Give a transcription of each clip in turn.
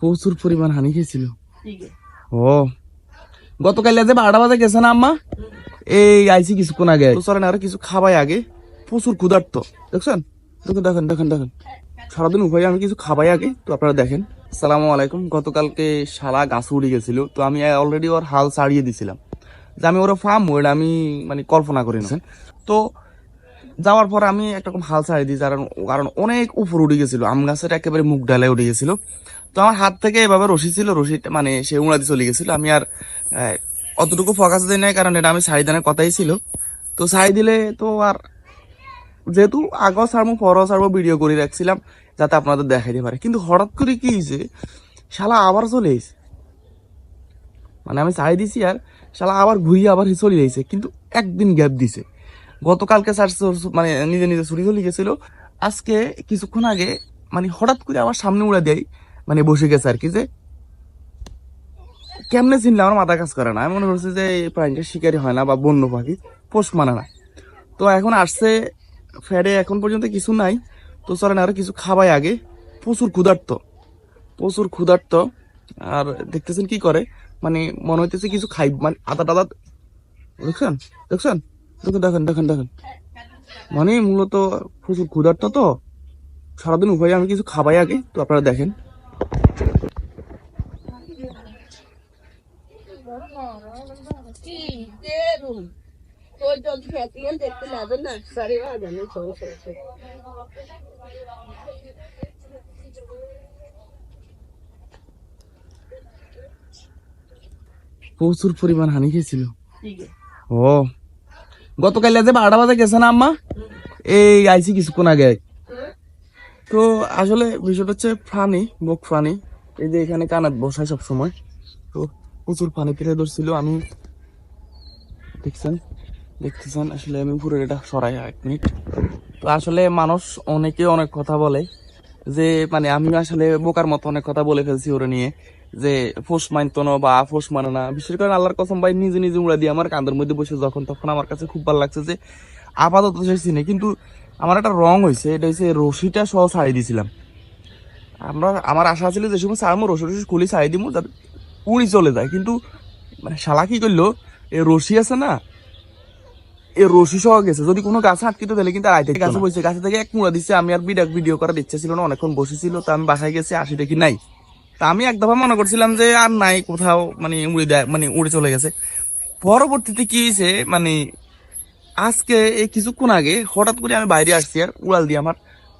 প্রচুর পরিমাণ হানি খেয়েছিল। ও। গতকাল যে বারোটা বাজে গেছে না আম্মা? এই আইসি কিছুক্ষণ আগে। চলেন আরও কিছু খাবাই আগে। প্রচুর ক্ষুধার্ত। দেখছেন? দেখুন দেখেন দেখেন দেখেন। সারাদিন উভয় আমি কিছু খাবাই আগে। তো আপনারা দেখেন। সালামু আলাইকুম। গতকালকে সারা গাছ উড়ে গেছিল। তো আমি অলরেডি ওর হাল ছাড়িয়ে দিছিলাম। যে আমি ওরা ফার্ম ওটা আমি মানে কল্পনা করি না। তো যাওয়ার পর আমি একরকম হাল ছাড়িয়ে দিই, কারণ কারণ অনেক উপর উঠে গেছিল। আম গাছের একেবারে মুখ ডালে উঠে গেছিল। তো আমার হাত থেকে এভাবে রশি ছিল, রশিটা মানে সে উড়াতে চলে গেছিল। আমি আর অতটুকু ফোকাস দিই নাই, কারণ এটা আমি সারি দানের কথাই ছিল। তো সারি দিলে তো আর যেহেতু আগেও ছাড়বো, পরও ছাড়বো ভিডিও করে রাখছিলাম, যাতে আপনাদের দেখাইতে পারে। কিন্তু হঠাৎ করে কি হয়েছে শালা আবার চলে এসে মানে আমি চাই দিছি আর, শালা আবার ঘুরিয়ে আবার চলে যাইছে কিন্তু একদিন গ্যাপ দিছে। গতকালকে স্যার মানে নিজে নিজে ছুরি চলে গেছিল। আজকে কিছুক্ষণ আগে মানে হঠাৎ করে আমার সামনে উড়ে দেয় মানে বসে গেছে আর কি যে, কেমনে চিনলে আমার মাথা কাজ করে না? আমি মনে করছি যে এই প্রাণীটা শিকারি হয় না বা বন্য পাখি, পোষ মানে না। তো এখন আসছে ফ্যাডে এখন পর্যন্ত কিছু নাই। তো চলেন আরও কিছু খাবাই আগে। প্রচুর ক্ষুধার্ত প্রচুর ক্ষুধার্ত। আর দেখতেছেন কি করে? মানে মনে হইতেছে কিছু খাই মানে আদা টাদা দেখছেন? দেখছেন? দেখুন দেখেন দেখেন। মানে মূলত প্রচুর ক্ষুধার্ত তো। সারাদিন উভয় আমি কিছু খাবাই আগে তো আপনারা দেখেন। প্রচুর পরিমাণ হানি খেয়েছিল। ও। গতকাল যে বারোটা বাজে গেছে না, আম্মা? এই আইসি কিছুক্ষণ আগে। তো আসলে বিষয়টা হচ্ছে ফানি বুক ফানি। এই যে এখানে কানাত বসায় সব সময় তো প্রচুর পানি পেরে ধরছিল, আমি দেখছেন, দেখতেছেন, আসলে আমি পুরো এটা সরাই এক মিনিট তো আসলে মানুষ অনেকে অনেক কথা বলে, যে মানে আমি আসলে বোকার মতো অনেক কথা বলে ফেলছি ওরা নিয়ে। যে ফোস মানতো না বা ফোস মানে না। বিশেষ করে আল্লাহর কসম ভাই নিজে নিজে উড়া দিয়ে আমার কাঁধের মধ্যে বসে যখন তখন আমার কাছে খুব ভালো লাগছে যে আপাতত সে চিনে কিন্তু আমার একটা রং হয়েছে এটা হচ্ছে রশিটা সহ ছাড়িয়ে দিয়েছিলাম আমরা আমার আশা ছিল যে সময় স্যার রশি রশি খুলি ছাড়িয়ে দিব যাতে উড়ি চলে যায়। কিন্তু মানে শালা কি করল এই রশি আছে না এই রশি সহ গেছে। যদি কোনো গাছে আটকিত তাহলে কিন্তু আর আইতে গাছে বসে গাছে থেকে এক মুড়া দিচ্ছে আমি আর ভিডিও ভিডিও করার ইচ্ছা ছিল না অনেকক্ষণ বসেছিল তো আমি বাসায় গেছি আসি দেখি নাই? তা আমি এক দফা মনে করছিলাম যে আর নাই কোথাও মানে উড়ে দেয় মানে উড়ে চলে গেছে। পরবর্তীতে কি হয়েছে মানে আজকে এই কিছুক্ষণ আগে হঠাৎ করে আমি বাইরে আসছি আর উড়াল দিয়ে আমার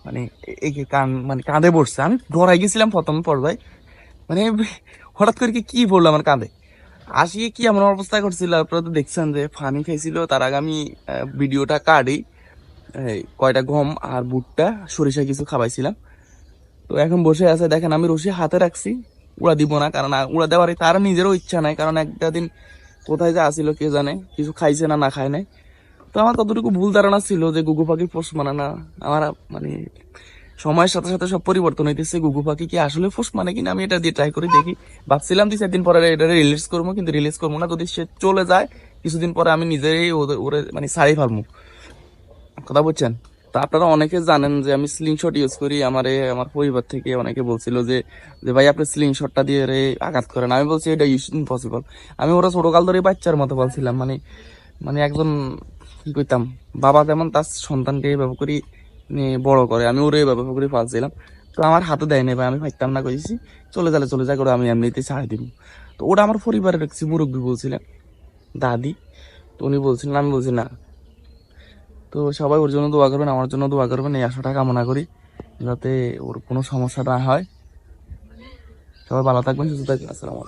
মানে এই কান মানে কাঁধে বসছে। আমি ডরাই গেছিলাম প্রথম পর্যায়ে। মানে হঠাৎ করে কি পড়ল আমার কাঁধে? আসিয়ে কি এমন অবস্থা করছিল আপনারা তো দেখছেন যে ফানি খাইছিল। তার আগে আমি ভিডিওটা কাটি। কয়টা গম আর বুটটা সরিষা কিছু খাওয়াইছিলাম। তো এখন বসে আছে, দেখেন আমি রশি হাতে রাখছি, উড়া দিব না, কারণ উড়া দেওয়ার তার নিজেরও ইচ্ছা নাই, কারণ একটা দিন কোথায় যে আসিল কে জানে, কিছু খাইছে না না খায় নাই। তো আমার ততটুকু ভুল ধারণা ছিল যে গুগু পাখির পোষ মানে না, আমার মানে সময়ের সাথে সাথে সব পরিবর্তন হইতেছে, গুগু পাখি কি আসলে ফোস মানে কিনা আমি এটা দিয়ে ট্রাই করে দেখি। ভাবছিলাম দুই চার দিন পরে এটা রিলিজ করব, কিন্তু রিলিজ করব না, যদি সে চলে যায়, কিছুদিন পরে আমি নিজেই ওদের ওরে মানে সারি ফেলব। কথা বলছেন তো আপনারা অনেকে জানেন যে আমি স্লিং শট ইউজ করি, আমার এ- আমার পরিবার থেকে অনেকে বলছিল যে যে ভাই আপনি স্লিং শটটা দিয়ে রে আঘাত করেন। আমি বলছি এটা ইম্পসিবল আমি ওরা ছোটকাল ধরে বাচ্চার মতো বলছিলাম মানে মানে একজন, কি কইতাম, বাবা যেমন তার সন্তানকে এইভাবে করি বড় করে, আমি ওরে এইভাবে করে পালছিলাম তো আমার হাতে দেয় নাই ভাই, আমি ফাইতাম না, কইছি, চলে যালে চলে যায় করে, আমি এমনিতে ছাড় দিব তো ওটা আমার পরিবারের একটি মুরব্বী বলছিলেন, দাদি। তো উনি বলছিলেন, আমি বলছি, না তো সবাই ওর জন্য দোয়া করবেন, আমার জন্য দোয়া করবেন, এই আশাটা কামনা করি, যাতে ওর কোনো সমস্যা না হয়। সবাই ভালো থাকবেন, সুস্থ থাকবেন, আসসালামু